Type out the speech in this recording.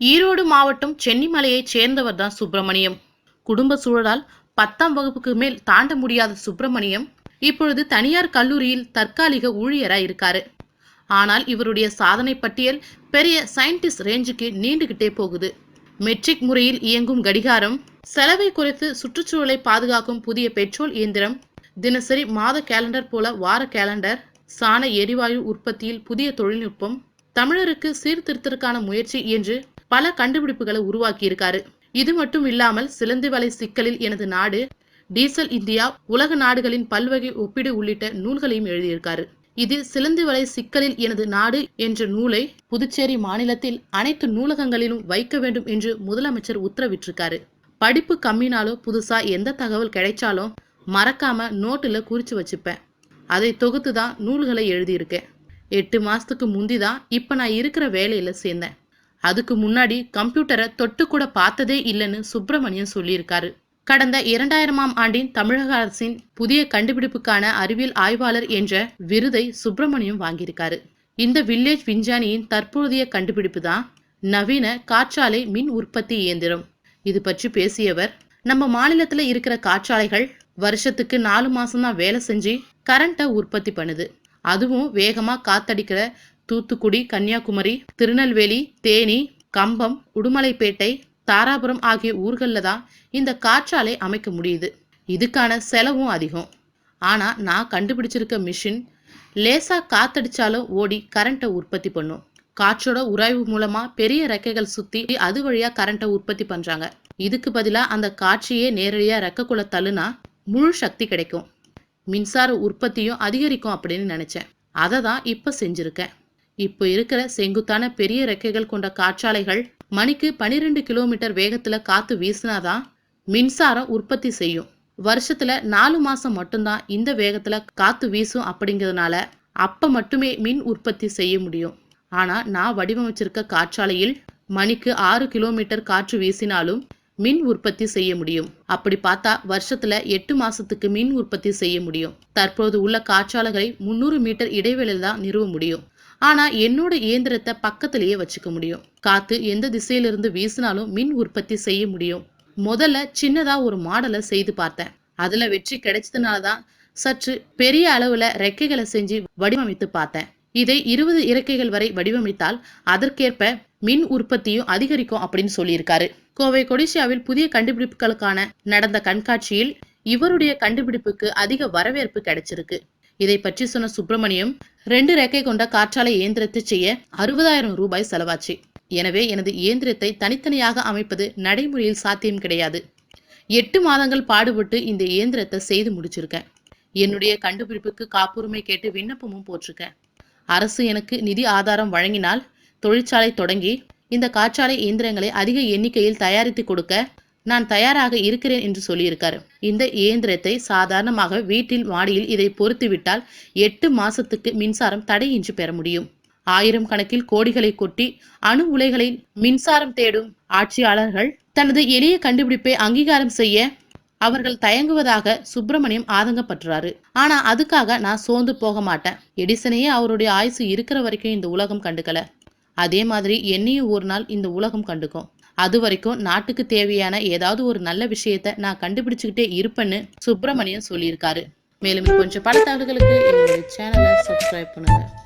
ஈரோடு மாவட்டம் சென்னிமலையைச் சேர்ந்தவர் தான் சுப்பிரமணியம். குடும்ப சூழலால் பத்தாம் வகுப்புக்கு மேல் தாண்ட முடியாத சுப்பிரமணியம் இப்பொழுது தனியார் கல்லூரியில் தற்காலிக ஊழியராக இருக்காரு. ஆனால் இவருடைய சாதனை பட்டியல் பெரிய சயின்டிஸ்ட் ரேஞ்சுக்கு நீண்டுகிட்டே போகுது. மெட்ரிக் முறையில் இயங்கும் கடிகாரம் செலவை குறைத்து சுற்றுச்சூழலை பாதுகாக்கும் புதிய பெட்ரோல் இயந்திரம் தினசரி மாத கேலண்டர் போல வார கேலண்டர் சாண எரிவாயு உற்பத்தியில் புதிய தொழில்நுட்பம் தமிழருக்கு சீர்திருத்தத்திற்கான முயற்சி என்று பல கண்டுபிடிப்புகளை உருவாக்கியிருக்காரு. இது மட்டும் இல்லாமல் சிலந்தி வலை சிக்கலில் எனது நாடு டீசல் இந்தியா உலக நாடுகளின் பல்வகை ஒப்பீடு உள்ளிட்ட நூல்களையும் எழுதியிருக்காரு. இதில் சிலந்தி வலை சிக்கலில் எனது நாடு என்ற நூலை புதுச்சேரி மாநிலத்தில் அனைத்து நூலகங்களிலும் வைக்க வேண்டும் என்று முதலமைச்சர் உத்தரவிட்டிருக்காரு. படிப்பு கம்மினாலோ புதுசா எந்த தகவல் கிடைச்சாலும் மறக்காம நோட்டுல குறிச்சு வச்சுப்பேன். அதை தொகுத்து தான் நூல்களை எழுதியிருக்கேன். எட்டு மாசத்துக்கு முந்தி தான் இப்ப நான் இருக்கிற வேலையில சேர்ந்தேன். அதுக்கு முன்னாடி கம்ப்யூட்டரை தொட்டு கூட பார்த்ததே இல்லைன்னு சுப்பிரமணியம் சொல்லியிருக்காரு. கடந்த இரண்டாயிரமாம் ஆண்டின் தமிழக அரசின் புதிய கண்டுபிடிப்புக்கான அறிவியல் ஆய்வாளர் என்ற விருதை சுப்பிரமணியம் வாங்கியிருக்காரு. இந்த வில்லேஜ் விஞ்ஞானியின் தற்போதைய கண்டுபிடிப்பு தான் நவீன காற்றாலை மின் உற்பத்தி இயந்திரம். இது பற்றி பேசியவர் நம்ம மாநிலத்தில் இருக்கிற காற்றாலைகள் வருஷத்துக்கு நாலு மாசம் தான் வேலை செஞ்சு கரண்ட்டை உற்பத்தி பண்ணுது. அதுவும் வேகமாக காத்தடிக்கிற தூத்துக்குடி கன்னியாகுமரி திருநெல்வேலி தேனி கம்பம் உடுமலைப்பேட்டை தாராபுரம் ஆகிய ஊர்களில் தான் இந்த காற்றாலை அமைக்க முடியுது. இதுக்கான செலவும் அதிகம். ஆனால் நான் கண்டுபிடிச்சிருக்க மிஷின் லேசாக காத்தடிச்சாலும் ஓடி கரண்ட்டை உற்பத்தி பண்ணும். காற்றோட உராய்வு மூலமாக பெரிய ரெக்கைகள் சுற்றி அது வழியாக கரண்ட்டை உற்பத்தி பண்ணுறாங்க இதுக்கு பதிலாக அந்த காற்றையே நேரடியாக ரெக்கைக்குள்ள தள்ளுனா முழு சக்தி கிடைக்கும். மின்சார உற்பத்தியும் அதிகரிக்கும் அப்படின்னு நினச்சேன். அதை தான் இப்போ செஞ்சுருக்கேன். இப்போ இருக்கிற செங்குத்தான பெரிய ரெக்கைகள் கொண்ட காற்றாலைகள் மணிக்கு 12 கிலோமீட்டர் வேகத்துல காத்து வீசினாதான் மின்சாரம் உற்பத்தி செய்யும். வருஷத்துல நாலு மாசம் மட்டும்தான் இந்த வேகத்துல காத்து வீசும் அப்படிங்கிறதுனால அப்ப மட்டுமே மின் உற்பத்தி செய்ய முடியும். ஆனா நான் வடிவமைச்சிருக்க காற்றாலையில் மணிக்கு ஆறு கிலோமீட்டர் காற்று வீசினாலும் மின் உற்பத்தி செய்ய முடியும். அப்படி பார்த்தா வருஷத்துல எட்டு மாசத்துக்கு மின் உற்பத்தி செய்ய முடியும். தற்போது உள்ள காற்றாலைகளை முன்னூறு மீட்டர் இடைவெளியில் தான் நிறுவ முடியும். ஆனா என்னோட இயந்திரத்தை பக்கத்திலேயே வச்சுக்க முடியும். காத்து எந்த திசையிலிருந்து வீசினாலும் மின் உற்பத்தி செய்ய முடியும். முதல்ல சின்னதா ஒரு மாடலை செய்து பார்த்தேன். அதுல வெற்றி கிடைச்சதுனால தான் சற்று பெரிய அளவுல ரெக்கைகளை செஞ்சு வடிவமைத்து பார்த்தேன். இதை இருபது இறக்கைகள் வரை வடிவமைத்தால் அதற்கேற்ப மின் உற்பத்தியும் அதிகரிக்கும் அப்படின்னு சொல்லியிருக்காரு. கோவை கொடிசியாவில் புதிய கண்டுபிடிப்புகளுக்கான நடந்த கண்காட்சியில் இவருடைய கண்டுபிடிப்புக்கு அதிக வரவேற்பு கிடைச்சிருக்கு. இதை பற்றி சொன்ன சுப்பிரமணியம் ரெண்டு ரெக்கை கொண்ட காற்றாலை இயந்திரத்தை செய்ய அறுபதாயிரம் ரூபாய் செலவாச்சு. எனவே எனது இயந்திரத்தை தனித்தனியாக அமைப்பது நடைமுறையில் சாத்தியம் கிடையாது. எட்டு மாதங்கள் பாடுபட்டு இந்த இயந்திரத்தை செய்து முடிச்சிருக்கேன். என்னுடைய கண்டுபிடிப்புக்கு காப்புரிமை கேட்டு விண்ணப்பமும் போட்டிருக்கேன். அரசு எனக்கு நிதி ஆதாரம் வழங்கினால் தொழிற்சாலை தொடங்கி இந்த காற்றாலை இயந்திரங்களை அதிக எண்ணிக்கையில் தயாரித்து கொடுக்க நான் தயாராக இருக்கிறேன் என்று சொல்லியிருக்காரு. இந்த இயந்திரத்தை சாதாரணமாக வீட்டில் மாடியில் இதை பொறுத்துவிட்டால் எட்டு மாசத்துக்கு மின்சாரம் தடையின்றி பெற முடியும். ஆயிரம் கணக்கில் கோடிகளை கொட்டி அணு உலைகளில் மின்சாரம் தேடும் ஆட்சியாளர்கள் தனது எளிய கண்டுபிடிப்பை அங்கீகாரம் செய்ய அவர்கள் தயங்குவதாக சுப்பிரமணியம் ஆதங்கப்பட்டுறாரு. ஆனா அதுக்காக நான் சோர்ந்து போக மாட்டேன். எடிசனையே அவருடைய ஆயுசு இருக்கிற வரைக்கும் இந்த உலகம் கண்டுக்கல. அதே மாதிரி என்னையும் ஒரு நாள் இந்த உலகம் கண்டுக்கும். அது வரைக்கும் நாட்டுக்கு தேவையான ஏதாவது ஒரு நல்ல விஷயத்த நான் கண்டுபிடிச்சுக்கிட்டே இருப்பேன்னு சுப்பிரமணியம் சொல்லியிருக்காரு. மேலும் கொஞ்சம் பல தகவல்களுக்கு சேனலை சப்ஸ்கிரைப் பண்ணுங்க.